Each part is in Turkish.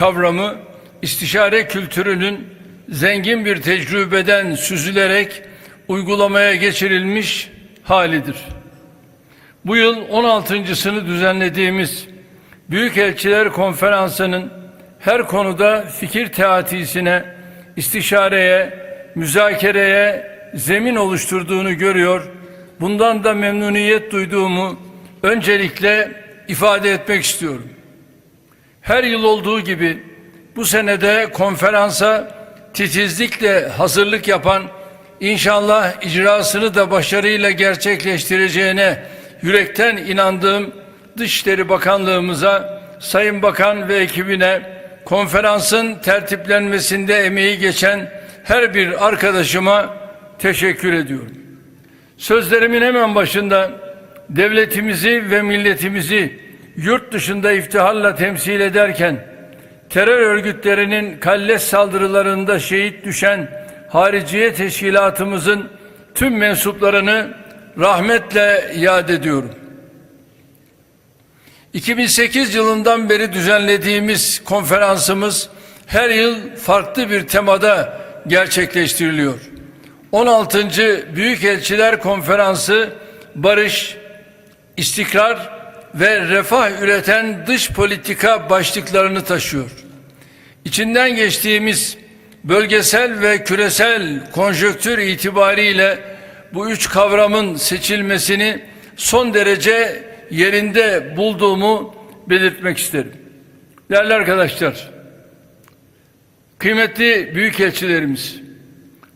kavramı istişare kültürünün zengin bir tecrübeden süzülerek uygulamaya geçirilmiş halidir. Bu yıl 16.sını düzenlediğimiz Büyükelçiler Konferansı'nın her konuda fikir teatisine, istişareye, müzakereye zemin oluşturduğunu görüyor. Bundan da memnuniyet duyduğumu öncelikle ifade etmek istiyorum. Her yıl olduğu gibi bu senede konferansa titizlikle hazırlık yapan, inşallah icrasını da başarıyla gerçekleştireceğine yürekten inandığım Dışişleri Bakanlığımıza, Sayın Bakan ve ekibine konferansın tertiplenmesinde emeği geçen her bir arkadaşıma teşekkür ediyorum. Sözlerimin hemen başında devletimizi ve milletimizi yurt dışında iftiharla temsil ederken terör örgütlerinin kalleş saldırılarında şehit düşen hariciye teşkilatımızın tüm mensuplarını rahmetle yad ediyorum. 2008 yılından beri düzenlediğimiz konferansımız her yıl farklı bir temada gerçekleştiriliyor. 16. Büyükelçiler Konferansı barış, istikrar ve refah üreten dış politika başlıklarını taşıyor. İçinden geçtiğimiz bölgesel ve küresel konjöktür itibariyle bu üç kavramın seçilmesini son derece yerinde bulduğumu belirtmek isterim. Değerli arkadaşlar, kıymetli büyükelçilerimiz,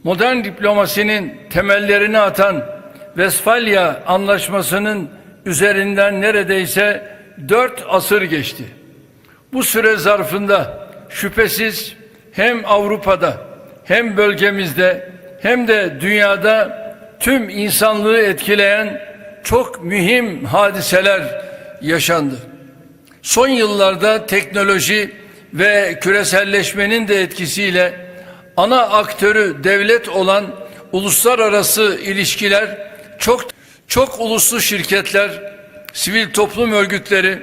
modern diplomasinin temellerini atan Vesfalya Anlaşması'nın üzerinden neredeyse dört asır geçti. Bu süre zarfında şüphesiz hem Avrupa'da hem bölgemizde hem de dünyada tüm insanlığı etkileyen çok mühim hadiseler yaşandı. Son yıllarda teknoloji ve küreselleşmenin de etkisiyle ana aktörü devlet olan uluslararası ilişkiler çok çok uluslu şirketler, sivil toplum örgütleri,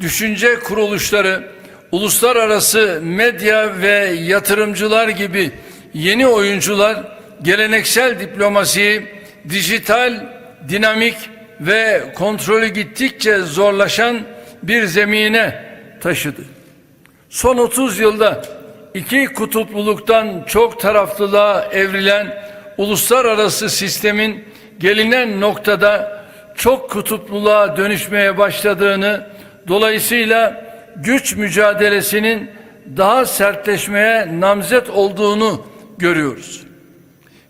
düşünce kuruluşları, uluslararası medya ve yatırımcılar gibi yeni oyuncular geleneksel diplomasiyi dijital, dinamik ve kontrolü gittikçe zorlaşan bir zemine taşıdı. Son 30 yılda iki kutupluluktan çok taraflılığa evrilen uluslararası sistemin gelinen noktada çok kutupluluğa dönüşmeye başladığını dolayısıyla güç mücadelesinin daha sertleşmeye namzet olduğunu görüyoruz.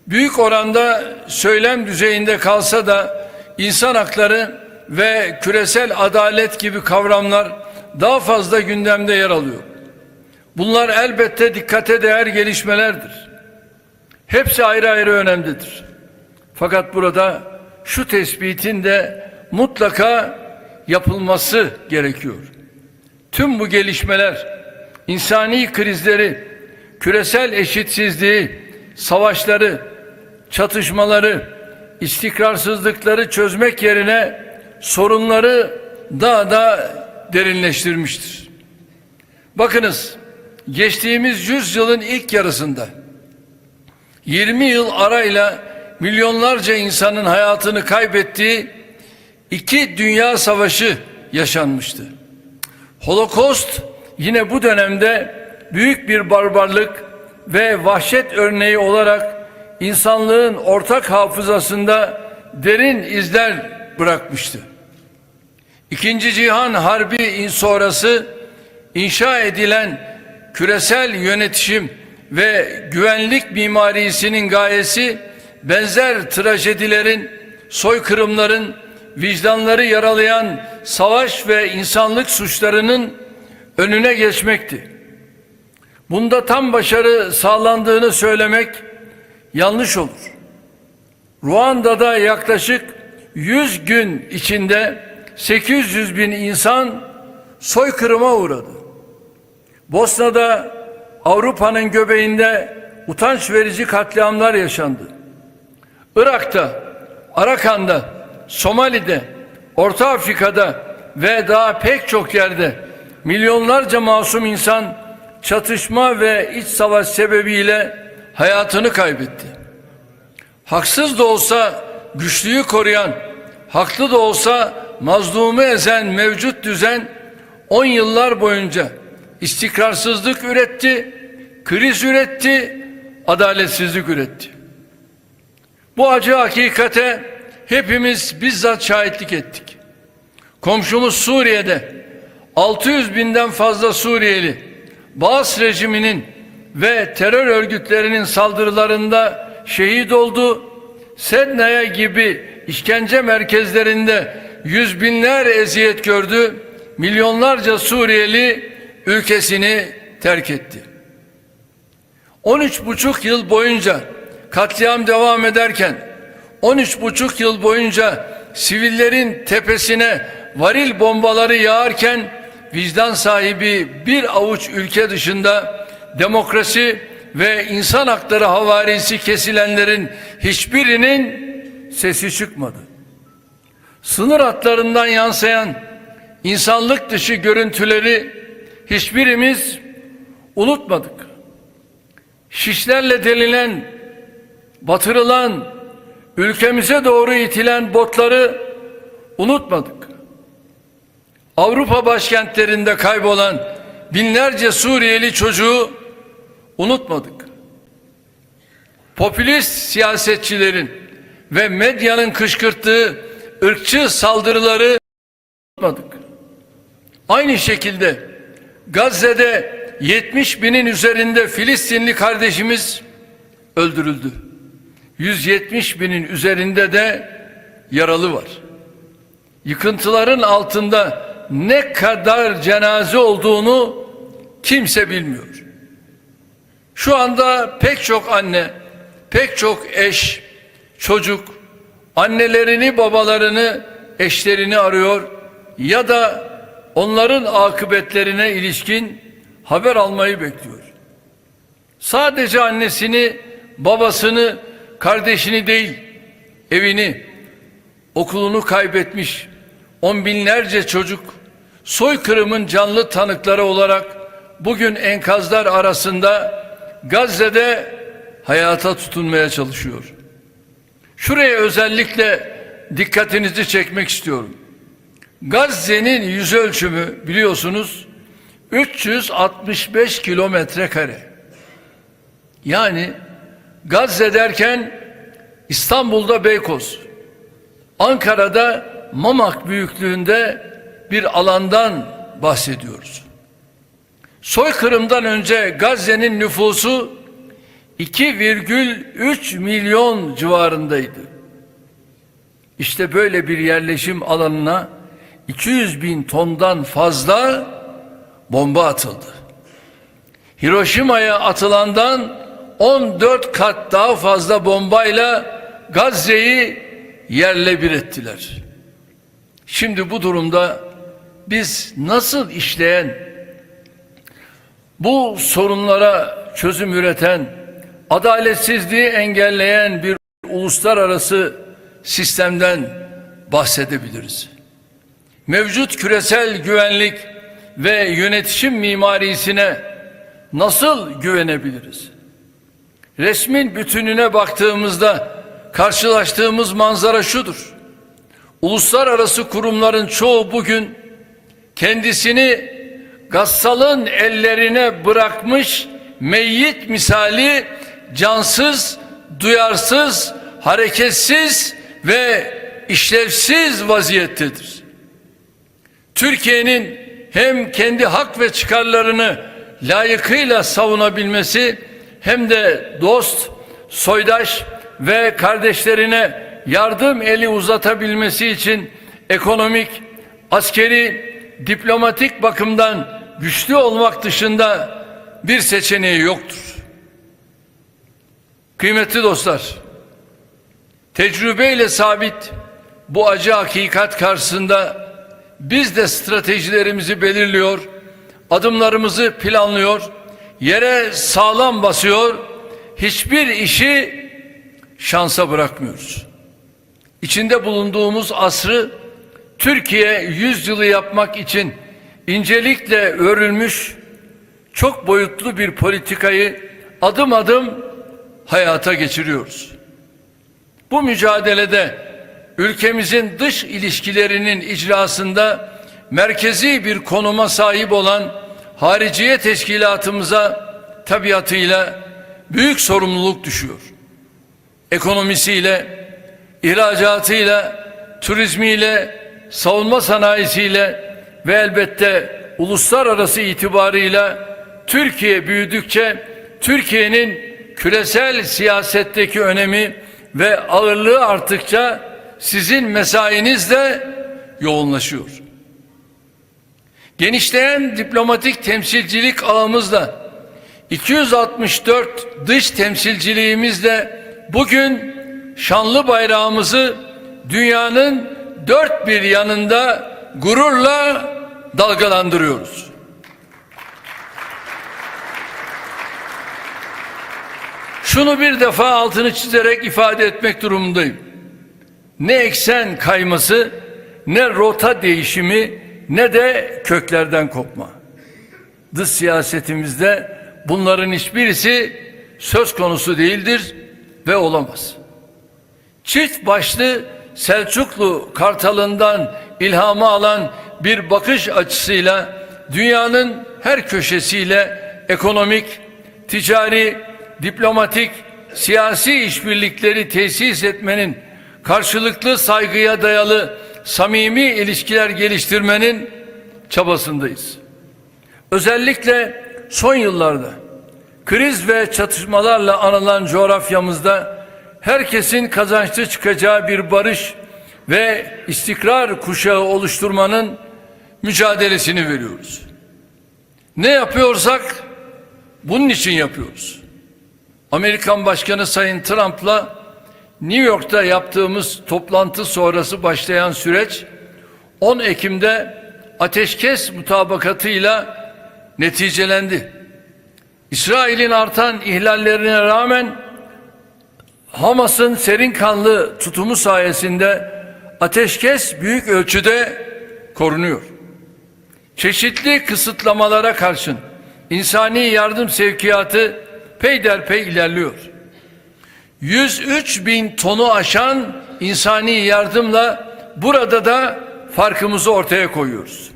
Büyük oranda söylem düzeyinde kalsa da insan hakları ve küresel adalet gibi kavramlar daha fazla gündemde yer alıyor. Bunlar elbette dikkate değer gelişmelerdir. Hepsi ayrı ayrı önemlidir. Fakat burada şu tespitin de mutlaka yapılması gerekiyor. Tüm bu gelişmeler insani krizleri, küresel eşitsizliği, savaşları, çatışmaları, istikrarsızlıkları çözmek yerine sorunları daha da derinleştirmiştir. Bakınız geçtiğimiz yüzyılın ilk yarısında 20 yıl arayla milyonlarca insanın hayatını kaybettiği iki dünya savaşı yaşanmıştı. Holokost yine bu dönemde büyük bir barbarlık ve vahşet örneği olarak insanlığın ortak hafızasında derin izler bırakmıştı. İkinci Cihan Harbi sonrası inşa edilen küresel yönetişim ve güvenlik mimarisinin gayesi benzer trajedilerin, soykırımların, vicdanları yaralayan savaş ve insanlık suçlarının önüne geçmekti. Bunda tam başarı sağlandığını söylemek yanlış olur. Ruanda'da yaklaşık 100 gün içinde 800 bin insan soykırıma uğradı. Bosna'da Avrupa'nın göbeğinde utanç verici katliamlar yaşandı. Irak'ta, Arakan'da, Somali'de, Orta Afrika'da ve daha pek çok yerde milyonlarca masum insan çatışma ve iç savaş sebebiyle hayatını kaybetti. Haksız da olsa güçlüyü koruyan, haklı da olsa mazlumu ezen mevcut düzen 10 yıllar boyunca istikrarsızlık üretti, kriz üretti, adaletsizlik üretti. Bu acı hakikate hepimiz bizzat şahitlik ettik. Komşumuz Suriye'de 600 binden fazla Suriyeli Baas rejiminin ve terör örgütlerinin saldırılarında şehit oldu. Sednaya gibi işkence merkezlerinde yüz binler eziyet gördü. Milyonlarca Suriyeli ülkesini terk etti. 13 buçuk yıl boyunca katliam devam ederken 13 buçuk yıl boyunca sivillerin tepesine varil bombaları yağarken vicdan sahibi bir avuç ülke dışında demokrasi ve insan hakları havarisi kesilenlerin hiçbirinin sesi çıkmadı. Sınır hatlarından yansıyan insanlık dışı görüntüleri hiçbirimiz unutmadık. Şişlerle delilen, batırılan, ülkemize doğru itilen botları unutmadık. Avrupa başkentlerinde kaybolan binlerce Suriyeli çocuğu unutmadık. Popülist siyasetçilerin ve medyanın kışkırttığı ırkçı saldırıları unutmadık. Aynı şekilde Gazze'de 70 binin üzerinde Filistinli kardeşimiz öldürüldü. 170 binin üzerinde de yaralı var. Yıkıntıların altında ne kadar cenaze olduğunu kimse bilmiyor. Şu anda pek çok anne, pek çok eş, çocuk annelerini, babalarını, eşlerini arıyor ya da onların akıbetlerine ilişkin haber almayı bekliyor. Sadece annesini, babasını, kardeşini değil, evini, okulunu kaybetmiş on binlerce çocuk soykırımın canlı tanıkları olarak bugün enkazlar arasında Gazze'de hayata tutunmaya çalışıyor. Şuraya özellikle dikkatinizi çekmek istiyorum. Gazze'nin yüz ölçümü biliyorsunuz 365 kilometre kare. Yani Gazze derken İstanbul'da Beykoz, Ankara'da Mamak büyüklüğünde bir alandan bahsediyoruz. Soykırımdan önce Gazze'nin nüfusu 2,3 milyon civarındaydı. İşte böyle bir yerleşim alanına 200 bin tondan fazla bomba atıldı. Hiroşima'ya atılandan 14 kat daha fazla bombayla Gazze'yi yerle bir ettiler. Şimdi bu durumda biz nasıl işleyen, bu sorunlara çözüm üreten, adaletsizliği engelleyen bir uluslararası sistemden bahsedebiliriz. Mevcut küresel güvenlik ve yönetişim mimarisine nasıl güvenebiliriz? Resmin bütününe baktığımızda karşılaştığımız manzara şudur. Uluslararası kurumların çoğu bugün kendisini gassalın ellerine bırakmış meyyit misali cansız, duyarsız, hareketsiz ve işlevsiz vaziyettedir. Türkiye'nin hem kendi hak ve çıkarlarını layıkıyla savunabilmesi hem de dost, soydaş ve kardeşlerine yardım eli uzatabilmesi için ekonomik, askeri, diplomatik bakımdan güçlü olmak dışında bir seçeneği yoktur. Kıymetli dostlar, tecrübeyle sabit bu acı hakikat karşısında biz de stratejilerimizi belirliyor, adımlarımızı planlıyor, yere sağlam basıyor, hiçbir işi şansa bırakmıyoruz. İçinde bulunduğumuz asrı Türkiye yüzyılı yapmak için incelikle örülmüş çok boyutlu bir politikayı adım adım hayata geçiriyoruz. Bu mücadelede ülkemizin dış ilişkilerinin icrasında merkezi bir konuma sahip olan hariciye teşkilatımıza tabiatıyla büyük sorumluluk düşüyor. Ekonomisiyle, ihracatıyla, turizmiyle, savunma sanayisiyle ve elbette uluslararası itibarıyla Türkiye büyüdükçe Türkiye'nin küresel siyasetteki önemi ve ağırlığı arttıkça sizin mesainiz de yoğunlaşıyor. Genişleyen diplomatik temsilcilik ağımızla 264 dış temsilciliğimizle bugün şanlı bayrağımızı dünyanın dört bir yanında gururla dalgalandırıyoruz. Şunu bir defa altını çizerek ifade etmek durumundayım. Ne eksen kayması, ne rota değişimi, ne de köklerden kopma. Dış siyasetimizde bunların hiçbirisi söz konusu değildir ve olamaz. Çift başlı Selçuklu Kartalından ilhamı alan bir bakış açısıyla dünyanın her köşesiyle ekonomik, ticari, diplomatik, siyasi işbirlikleri tesis etmenin, karşılıklı saygıya dayalı samimi ilişkiler geliştirmenin çabasındayız. Özellikle son yıllarda kriz ve çatışmalarla anılan coğrafyamızda herkesin kazançlı çıkacağı bir barış ve istikrar kuşağı oluşturmanın mücadelesini veriyoruz. Ne yapıyorsak bunun için yapıyoruz. Amerikan Başkanı Sayın Trump'la New York'ta yaptığımız toplantı sonrası başlayan süreç 10 Ekim'de ateşkes mutabakatıyla neticelendi. İsrail'in artan ihlallerine rağmen Hamas'ın serin kanlı tutumu sayesinde ateşkes büyük ölçüde korunuyor. Çeşitli kısıtlamalara karşın insani yardım sevkiyatı peyderpey ilerliyor. 103 bin tonu aşan insani yardımla burada da farkımızı ortaya koyuyoruz.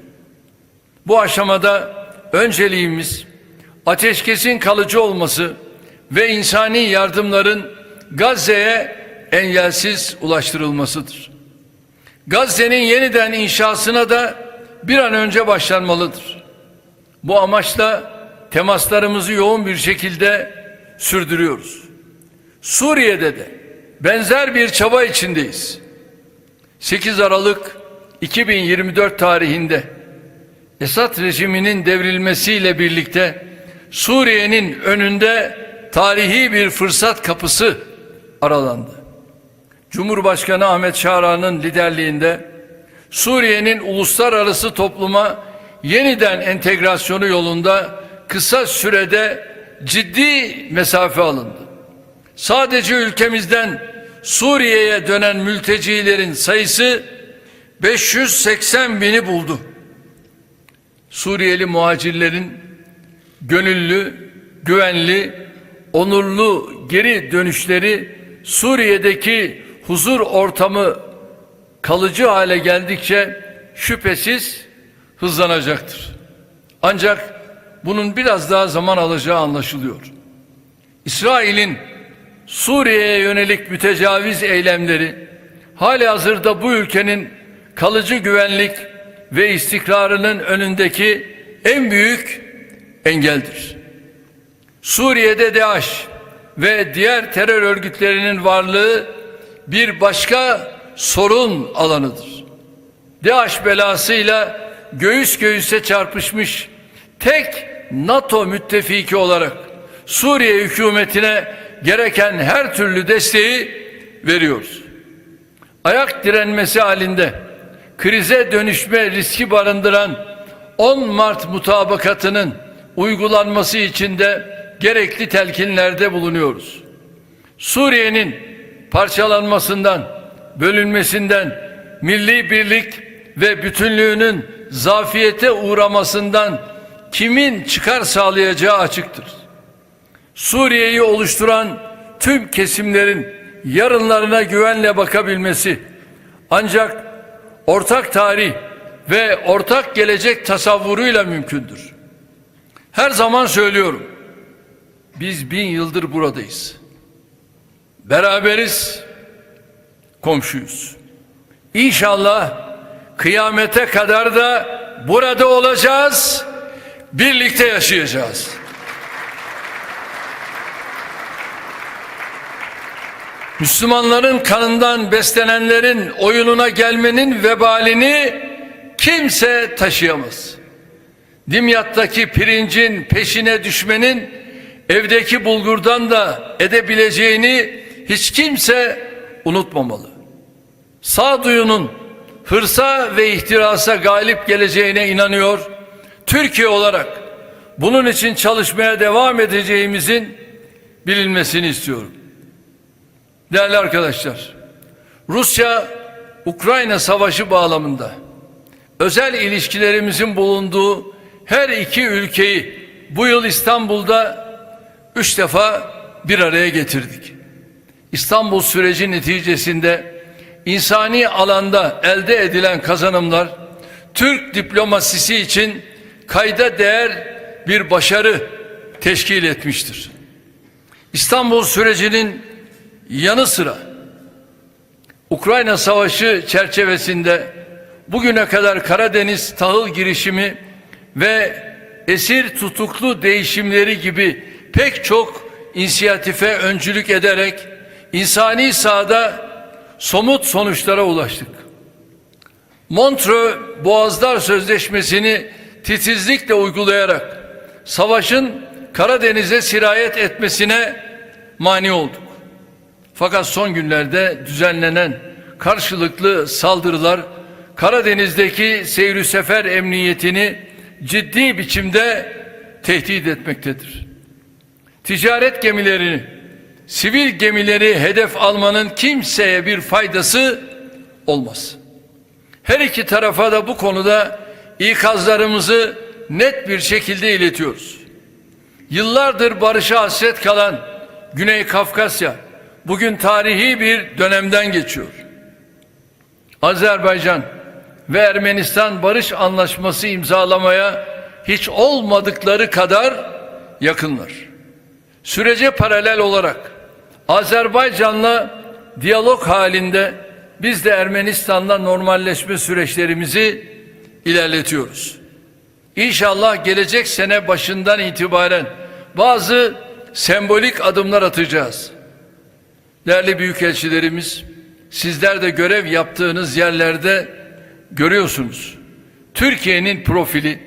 Bu aşamada önceliğimiz ateşkesin kalıcı olması ve insani yardımların Gazze'ye engelsiz ulaştırılmasıdır. Gazze'nin yeniden inşasına da bir an önce başlanmalıdır. Bu amaçla temaslarımızı yoğun bir şekilde sürdürüyoruz. Suriye'de de benzer bir çaba içindeyiz. 8 Aralık 2024 tarihinde Esad rejiminin devrilmesiyle birlikte Suriye'nin önünde tarihi bir fırsat kapısı aralandı. Cumhurbaşkanı Ahmet Şara'nın liderliğinde Suriye'nin uluslararası topluma yeniden entegrasyonu yolunda kısa sürede ciddi mesafe alındı. Sadece ülkemizden Suriye'ye dönen mültecilerin sayısı 580 bini buldu. Suriyeli muhacirlerin gönüllü, güvenli, onurlu geri dönüşleri Suriye'deki huzur ortamı kalıcı hale geldikçe şüphesiz hızlanacaktır. Ancak bunun biraz daha zaman alacağı anlaşılıyor. İsrail'in Suriye'ye yönelik mütecaviz eylemleri hali hazırda bu ülkenin kalıcı güvenlik ve istikrarının önündeki en büyük engeldir. Suriye'de DAEŞ ve diğer terör örgütlerinin varlığı bir başka sorun alanıdır. DAEŞ belasıyla göğüs göğüse çarpışmış tek NATO müttefiki olarak Suriye hükümetine gereken her türlü desteği veriyoruz. Ayak direnmesi halinde krize dönüşme riski barındıran 10 Mart mutabakatının uygulanması için de gerekli telkinlerde bulunuyoruz. Suriye'nin parçalanmasından, bölünmesinden, milli birlik ve bütünlüğünün zafiyete uğramasından kimin çıkar sağlayacağı açıktır. Suriye'yi oluşturan tüm kesimlerin yarınlarına güvenle bakabilmesi ancak ortak tarih ve ortak gelecek tasavvuruyla mümkündür. Her zaman söylüyorum. Biz bin yıldır buradayız. Beraberiz, komşuyuz. İnşallah kıyamete kadar da burada olacağız, birlikte yaşayacağız. Müslümanların kanından beslenenlerin oyununa gelmenin vebalini kimse taşıyamaz. Dimyat'taki pirincin peşine düşmenin evdeki bulgurdan da edebileceğini hiç kimse unutmamalı. Sağduyunun hırsa ve ihtirasa galip geleceğine inanıyor. Türkiye olarak bunun için çalışmaya devam edeceğimizin bilinmesini istiyorum. Değerli arkadaşlar, Rusya-Ukrayna savaşı bağlamında özel ilişkilerimizin bulunduğu her iki ülkeyi bu yıl İstanbul'da üç defa bir araya getirdik. İstanbul süreci neticesinde insani alanda elde edilen kazanımlar Türk diplomasisi için kayda değer bir başarı teşkil etmiştir. İstanbul sürecinin yanı sıra Ukrayna Savaşı çerçevesinde bugüne kadar Karadeniz tahıl girişimi ve esir tutuklu değişimleri gibi pek çok inisiyatife öncülük ederek insani sahada somut sonuçlara ulaştık. Montreux Boğazlar Sözleşmesi'ni titizlikle uygulayarak savaşın Karadeniz'e sirayet etmesine mani olduk. Fakat son günlerde düzenlenen karşılıklı saldırılar Karadeniz'deki seyri sefer emniyetini ciddi biçimde tehdit etmektedir. Ticaret gemilerini, sivil gemileri hedef almanın kimseye bir faydası olmaz. Her iki tarafa da bu konuda ikazlarımızı net bir şekilde iletiyoruz. Yıllardır barışa hasret kalan Güney Kafkasya bugün tarihi bir dönemden geçiyor. Azerbaycan ve Ermenistan barış anlaşması imzalamaya hiç olmadıkları kadar yakınlar. Sürece paralel olarak Azerbaycan'la diyalog halinde biz de Ermenistan'la normalleşme süreçlerimizi ilerletiyoruz. İnşallah gelecek sene başından itibaren bazı sembolik adımlar atacağız. Değerli büyükelçilerimiz, sizler de görev yaptığınız yerlerde görüyorsunuz. Türkiye'nin profili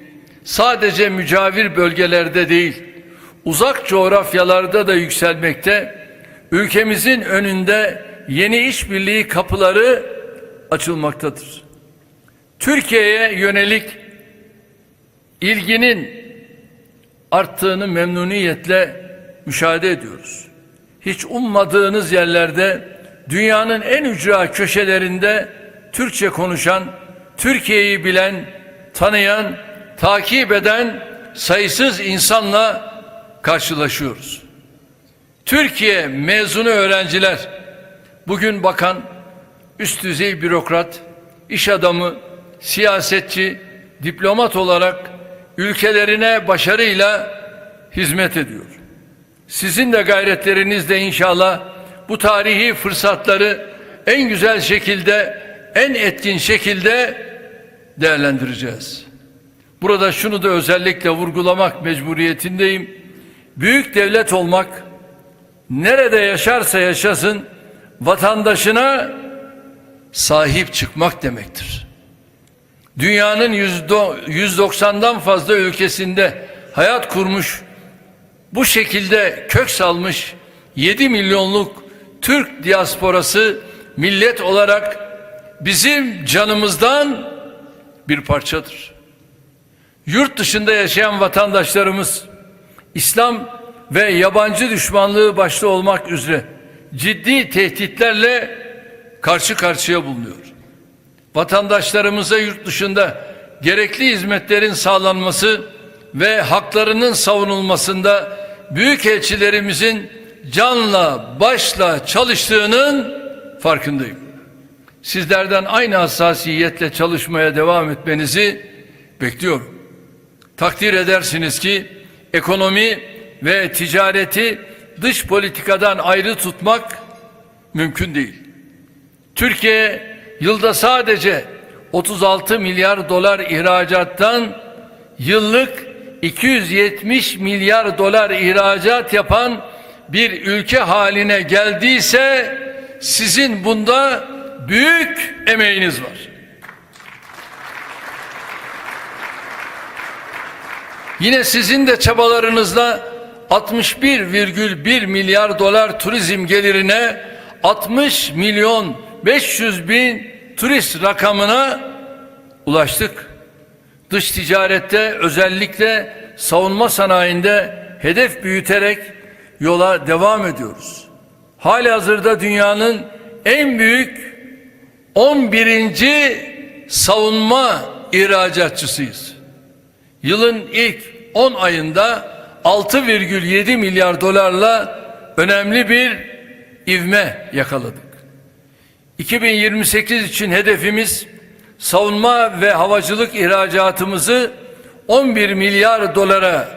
sadece mücavir bölgelerde değil, uzak coğrafyalarda da yükselmekte. Ülkemizin önünde yeni işbirliği kapıları açılmaktadır. Türkiye'ye yönelik ilginin arttığını memnuniyetle müşahede ediyoruz. Hiç ummadığınız yerlerde dünyanın en ücra köşelerinde Türkçe konuşan, Türkiye'yi bilen, tanıyan, takip eden sayısız insanla karşılaşıyoruz. Türkiye mezunu öğrenciler bugün bakan, üst düzey bürokrat, iş adamı, siyasetçi, diplomat olarak ülkelerine başarıyla hizmet ediyor. Sizin de gayretlerinizle inşallah bu tarihi fırsatları en güzel şekilde, en etkin şekilde değerlendireceğiz. Burada şunu da özellikle vurgulamak mecburiyetindeyim. Büyük devlet olmak nerede yaşarsa yaşasın vatandaşına sahip çıkmak demektir. Dünyanın 190'dan fazla ülkesinde hayat kurmuş, bu şekilde kök salmış 7 milyonluk Türk diasporası millet olarak bizim canımızdan bir parçadır. Yurt dışında yaşayan vatandaşlarımız İslam ve yabancı düşmanlığı başta olmak üzere ciddi tehditlerle karşı karşıya bulunuyor. Vatandaşlarımıza yurt dışında gerekli hizmetlerin sağlanması ve haklarının savunulmasında büyükelçilerimizin canla başla çalıştığının farkındayım. Sizlerden aynı hassasiyetle çalışmaya devam etmenizi bekliyorum. Takdir edersiniz ki ekonomi ve ticareti dış politikadan ayrı tutmak mümkün değil. Türkiye yılda sadece 36 milyar dolar ihracattan yıllık 270 milyar dolar ihracat yapan bir ülke haline geldiyse sizin bunda büyük emeğiniz var. Yine sizin de çabalarınızla 61,1 milyar dolar turizm gelirine 60 milyon 500 bin turist rakamına ulaştık. Dış ticarette özellikle savunma sanayinde hedef büyüterek yola devam ediyoruz. Hali hazırda dünyanın en büyük 11. savunma ihracatçısıyız. Yılın ilk 10 ayında 6,7 milyar dolarla önemli bir ivme yakaladık. 2028 için hedefimiz savunma ve havacılık ihracatımızı 11 milyar dolara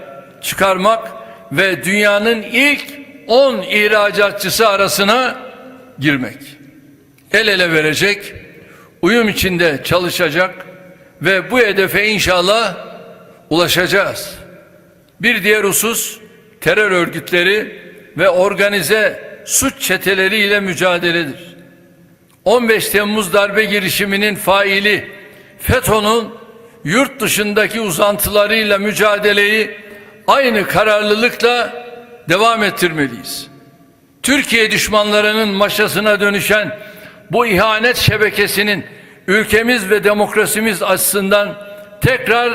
çıkarmak ve dünyanın ilk 10 ihracatçısı arasına girmek. El ele verecek, uyum içinde çalışacak ve bu hedefe inşallah ulaşacağız. Bir diğer husus terör örgütleri ve organize suç çeteleriyle mücadeledir. 15 Temmuz darbe girişiminin faili FETÖ'nün yurt dışındaki uzantılarıyla mücadeleyi aynı kararlılıkla devam ettirmeliyiz. Türkiye düşmanlarının maşasına dönüşen bu ihanet şebekesinin ülkemiz ve demokrasimiz açısından tekrar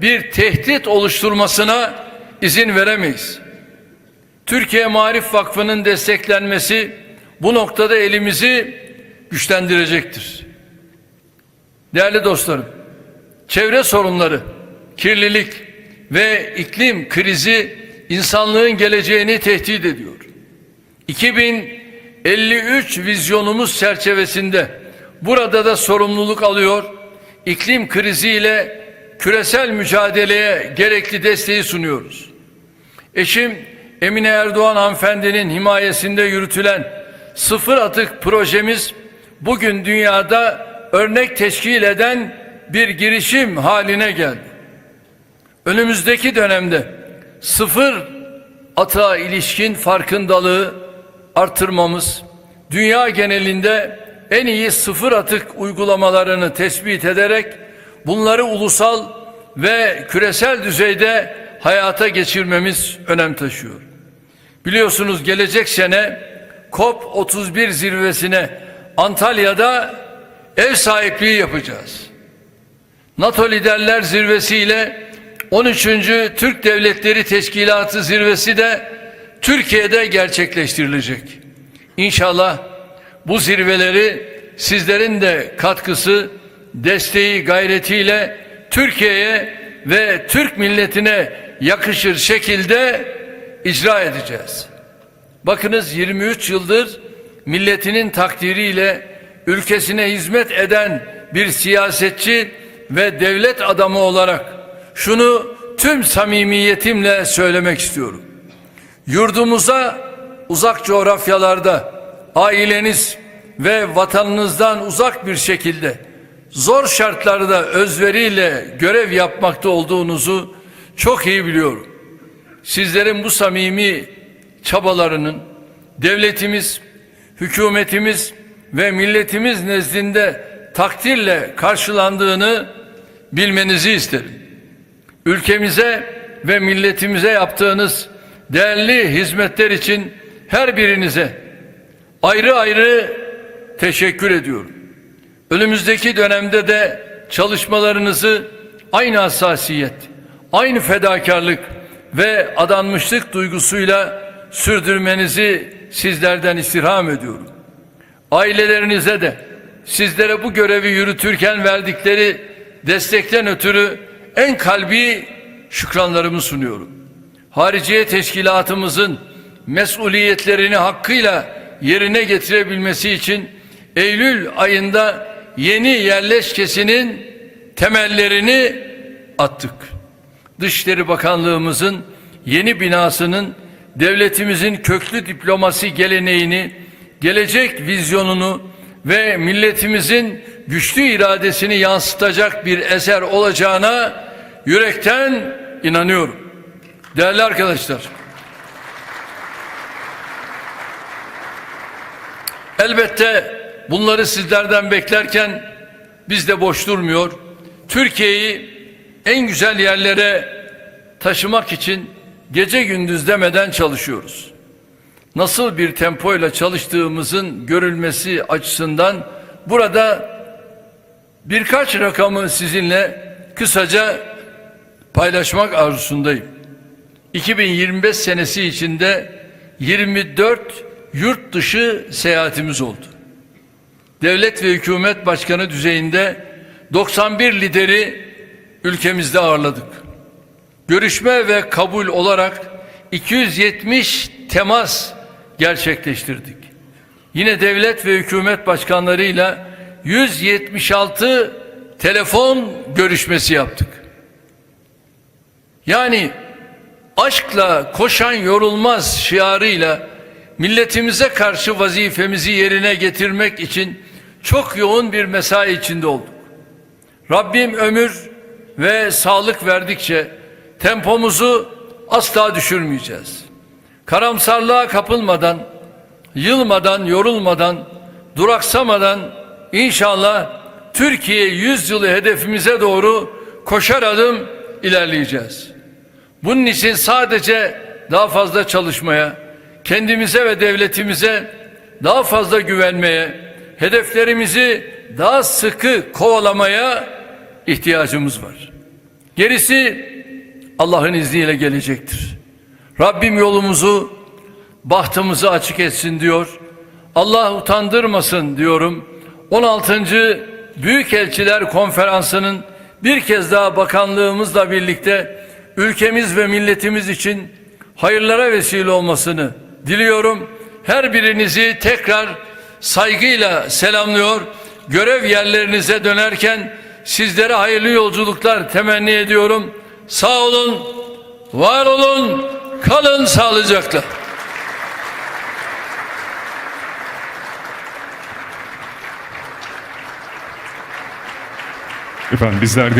bir tehdit oluşturmasına izin veremeyiz. Türkiye Marif Vakfı'nın desteklenmesi bu noktada elimizi güçlendirecektir. Değerli dostlarım, çevre sorunları, kirlilik ve iklim krizi insanlığın geleceğini tehdit ediyor. 2053 vizyonumuz çerçevesinde burada da sorumluluk alıyor, iklim kriziyle küresel mücadeleye gerekli desteği sunuyoruz. Eşim Emine Erdoğan hanımefendinin himayesinde yürütülen sıfır atık projemiz bugün dünyada örnek teşkil eden bir girişim haline geldi. Önümüzdeki dönemde sıfır atığa ilişkin farkındalığı artırmamız, dünya genelinde en iyi sıfır atık uygulamalarını tespit ederek bunları ulusal ve küresel düzeyde hayata geçirmemiz önem taşıyor. Biliyorsunuz gelecek sene COP31 zirvesine Antalya'da ev sahipliği yapacağız. NATO Liderler Zirvesi ile 13. Türk Devletleri Teşkilatı Zirvesi de Türkiye'de gerçekleştirilecek. İnşallah bu zirveleri sizlerin de katkısı, desteği, gayretiyle Türkiye'ye ve Türk milletine yakışır şekilde icra edeceğiz. Bakınız 23 yıldır milletinin takdiriyle ülkesine hizmet eden bir siyasetçi ve devlet adamı olarak şunu tüm samimiyetimle söylemek istiyorum. Yurdumuza uzak coğrafyalarda aileniz ve vatanınızdan uzak bir şekilde zor şartlarda özveriyle görev yapmakta olduğunuzu çok iyi biliyorum. Sizlerin bu samimi çabalarının devletimiz, hükümetimiz ve milletimiz nezdinde takdirle karşılandığını bilmenizi isterim. Ülkemize ve milletimize yaptığınız değerli hizmetler için her birinize ayrı ayrı teşekkür ediyorum. Önümüzdeki dönemde de çalışmalarınızı aynı hassasiyet, aynı fedakarlık ve adanmışlık duygusuyla sürdürmenizi sizlerden istirham ediyorum. Ailelerinize de sizlere bu görevi yürütürken verdikleri destekten ötürü en kalbi şükranlarımı sunuyorum. Hariciye teşkilatımızın mesuliyetlerini hakkıyla yerine getirebilmesi için Eylül ayında yeni yerleşkesinin temellerini attık. Dışişleri Bakanlığımızın yeni binasının devletimizin köklü diplomasi geleneğini, gelecek vizyonunu ve milletimizin güçlü iradesini yansıtacak bir eser olacağına yürekten inanıyorum. Değerli arkadaşlar, elbette bunları sizlerden beklerken biz de boş durmuyor. Türkiye'yi en güzel yerlere taşımak için gece gündüz demeden çalışıyoruz. Nasıl bir tempoyla çalıştığımızın görülmesi açısından burada birkaç rakamı sizinle kısaca paylaşmak arzusundayım. 2025 senesi içinde 24 yurt dışı seyahatimiz oldu. Devlet ve hükümet başkanı düzeyinde 91 lideri ülkemizde ağırladık. Görüşme ve kabul olarak 270 temas gerçekleştirdik. Yine devlet ve hükümet başkanlarıyla 176 telefon görüşmesi yaptık. Yani aşkla koşan yorulmaz şiarıyla milletimize karşı vazifemizi yerine getirmek için çok yoğun bir mesai içinde olduk. Rabbim ömür ve sağlık verdikçe tempomuzu asla düşürmeyeceğiz. Karamsarlığa kapılmadan, yılmadan, yorulmadan, duraksamadan inşallah Türkiye 100 yılı hedefimize doğru koşar adım ilerleyeceğiz. Bunun için sadece daha fazla çalışmaya, kendimize ve devletimize daha fazla güvenmeye, hedeflerimizi daha sıkı kovalamaya ihtiyacımız var. Gerisi Allah'ın izniyle gelecektir. Rabbim yolumuzu, bahtımızı açık etsin diyor. Allah utandırmasın diyorum. 16. Büyükelçiler Konferansı'nın bir kez daha bakanlığımızla birlikte ülkemiz ve milletimiz için hayırlara vesile olmasını diliyorum. Her birinizi tekrar saygıyla selamlıyor. Görev yerlerinize dönerken sizlere hayırlı yolculuklar temenni ediyorum. Sağ olun, var olun, kalın sağlıcakla. Efendim bizler de